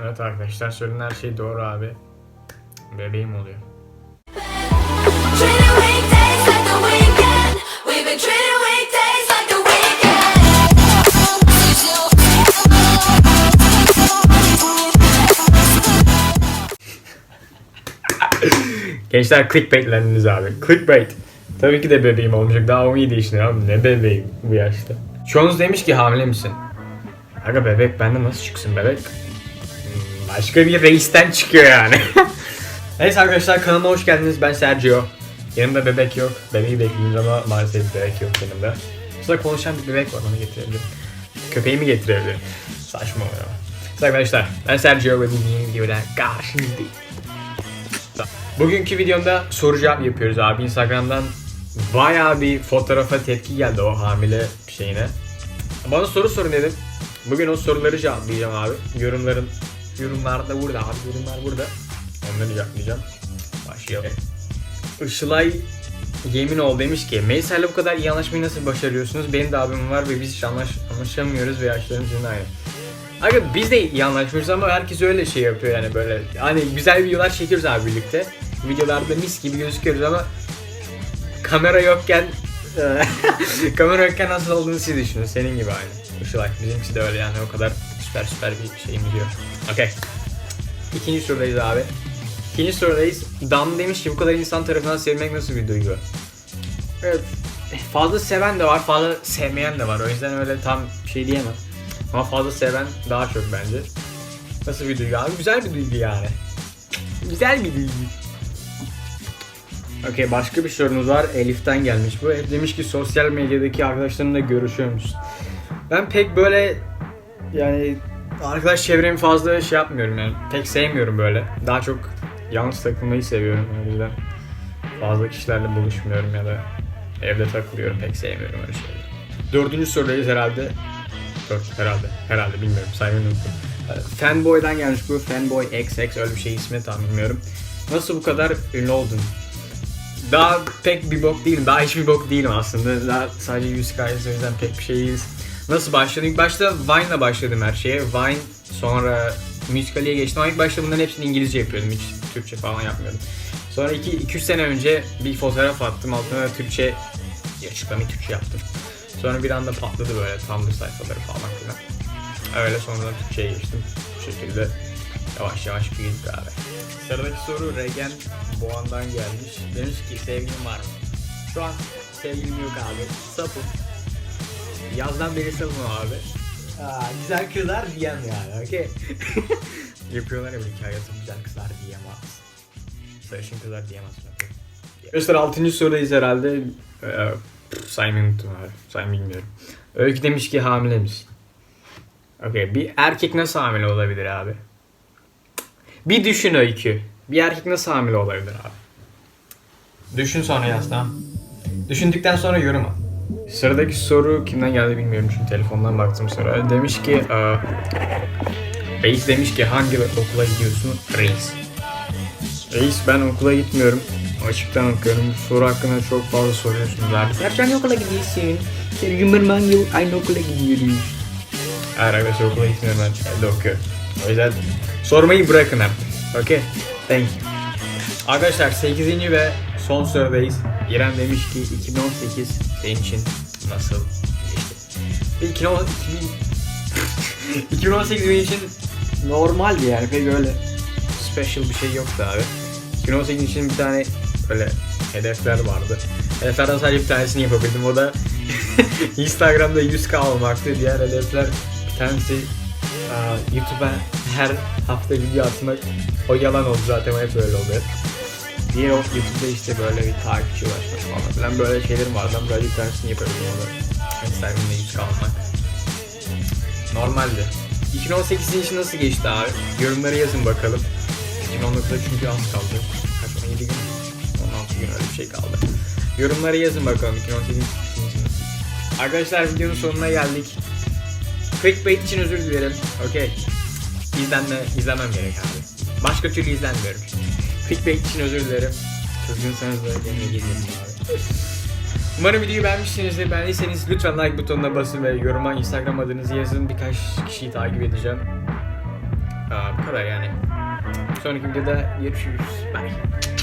Evet arkadaşlar söylenen her şey doğru abi. Bebeğim oluyor. Gençler clickbaitleriniz abi. Clickbait. Tabii ki de bebeğim olmayacak. Daha 17 yaşında abi. Ne bebeğim bu yaşta. Çoğunuz demiş ki hamile misin? Aga bebek bende nasıl çıksın bebek? Başka bir reisten çıkıyor yani. Neyse arkadaşlar kanalıma hoş geldiniz. Ben Sergio. Yanımda bebek yok. Bebeği bekliyoruz ama maalesef bebek yok yanımda. Sonra konuşan bir bebek var onu getirebilirim. Köpeğimi getirebilirim. Saçma oluyor. Neyse arkadaşlar ben Sergio ve bu yeni videoda karşınızdayım. Bugünkü videomda soru cevap yapıyoruz abi. Instagram'dan bayağı bir fotoğrafa tepki geldi o hamile şeyine. Bana soru sorun dedim. Bugün o soruları cevaplayacağım abi. Yorumların yorumlar da burada abi. Yorumlar burada. Onları cevaplayacağım. Başlayalım. Işılay yemin ol demiş ki Meysa'yla bu kadar iyi anlaşmayı nasıl başarıyorsunuz? Benim de abim var ve biz hiç anlaş anlaşamıyoruz ve yaşlarımız yine aynı. Aga biz de iyi anlaşmıyoruz ama herkes öyle şey yapıyor yani böyle. Hani güzel videolar çekiyoruz abi birlikte. Videolarda mis gibi gözüküyoruz ama kamera yokken kamera yokken nasıl olduğunu siz düşünün. Senin gibi aynı. Işılay. Bizimkisi de öyle yani o kadar süper süper bir şeyimiz yok. Okey. İkinci sorudayız abi. İkinci sorudayız. Dam demiş ki bu kadar insan tarafından sevilmek nasıl bir duygu? Evet. Fazla seven de var, fazla sevmeyen de var. O yüzden öyle tam şey diyemem. Ama fazla seven daha çok bence. Nasıl bir duygu abi? Güzel bir duygu yani. Güzel bir duygu. Okey başka bir sorumuz var. Elif'ten gelmiş bu. Demiş ki sosyal medyadaki arkadaşlarınla görüşüyor musun? Ben pek böyle yani arkadaş çevremi fazla şey yapmıyorum yani. Pek sevmiyorum böyle. Daha çok yalnız takılmayı seviyorum o yüzden. Fazla kişilerle buluşmuyorum ya da evde takılıyorum. Pek sevmiyorum öyle şeyleri. Dördüncü sorudayız herhalde. Dört herhalde. Herhalde bilmiyorum. Saymayı unuttum. Ee, Fanboy'dan gelmiş bu. Fanboy XX öyle bir şey ismi tam bilmiyorum. Nasıl bu kadar ünlü oldun? Daha pek bir bok değilim. Daha hiçbir bok değilim aslında. Daha sadece 100 kayız o yüzden pek bir şey değiliz. Nasıl başladım? İlk başta Vine'la başladım her şeye. Vine sonra Musical'ye geçtim ama ilk başta bunların hepsini İngilizce yapıyordum. Hiç Türkçe falan yapmıyordum. Sonra 2-3 sene önce bir fotoğraf attım. Altına Türkçe açıklamayı Türkçe yaptım. Sonra bir anda patladı böyle Tumblr sayfaları falan filan. Öyle sonradan Türkçe'ye geçtim. Bu şekilde yavaş yavaş büyüdük abi. Sıradaki soru Regen Boğan'dan gelmiş. Demiş ki sevgilin var mı? Şu an sevgilim yok abi. Sapım. Yazdan beri sapım abi. Aa, güzel kızlar diyem yani okey. Yapıyorlar ya böyle hikayesi güzel kızlar diyemez. Sarışın kızlar diyemez. Arkadaşlar 6. sorudayız herhalde. Ee, saymayı unuttum abi. Saymayı bilmiyorum. Öykü demiş ki hamile misin? Okey. Bir erkek nasıl hamile olabilir abi? Bir düşün Öykü. Bir erkek nasıl hamile olabilir abi? Düşün sonra yaz tamam. Düşündükten sonra yorum al. Sıradaki soru kimden geldi bilmiyorum çünkü telefondan baktım sonra. Demiş ki eee, Reis demiş ki hangi okula gidiyorsun? Reis. Reis ben okula gitmiyorum. Açıktan okuyorum. Bu soru hakkında çok fazla soruyorsunuz abi. Sercan ne okula gidiyorsun? Sercan ben yok. Aynı okula gidiyorum. Hayır arkadaşlar okula gitmiyorum ben evde okuyorum. O yüzden sormayı bırakın artık. Okey. Thank you. Arkadaşlar 8. ve son sorudayız. İrem demiş ki 2018 senin için nasıl geçti? 2018 2018 benim için normaldi yani pek öyle special bir şey yoktu abi. 2018 için bir tane böyle hedefler vardı. Hedeflerden sadece bir tanesini yapabildim. O da Instagram'da 100k olmaktı. Diğer hedefler bir tanesi YouTube'a her hafta video atmak. O yalan oldu zaten hep öyle oluyor. Diğer o YouTube'da işte böyle bir takipçi ulaşmak falan filan böyle şeylerim vardı. Ben böyle bir tanesini yapabildim o da. Instagram'da 100k olmak. Normaldi. 2018 için nasıl geçti abi? Yorumlara yazın bakalım. 2019'da çünkü az kaldı. Kaç 17 gün mü? 16 gün öyle bir şey kaldı. Yorumlara yazın bakalım 2018 için nasıl? Arkadaşlar videonun sonuna geldik. Clickbait için özür dilerim. Okey. İzlenme, izlemem gerek abi. Başka türlü izlenmiyorum. Clickbait için özür dilerim. Kızgınsanız da yemeğe gelin abi. Umarım videoyu beğenmişsinizdir. Beğendiyseniz lütfen like butonuna basın ve yoruma Instagram adınızı yazın. Birkaç kişiyi takip edeceğim. Aa, bu kadar yani. Sonraki videoda görüşürüz. Bye.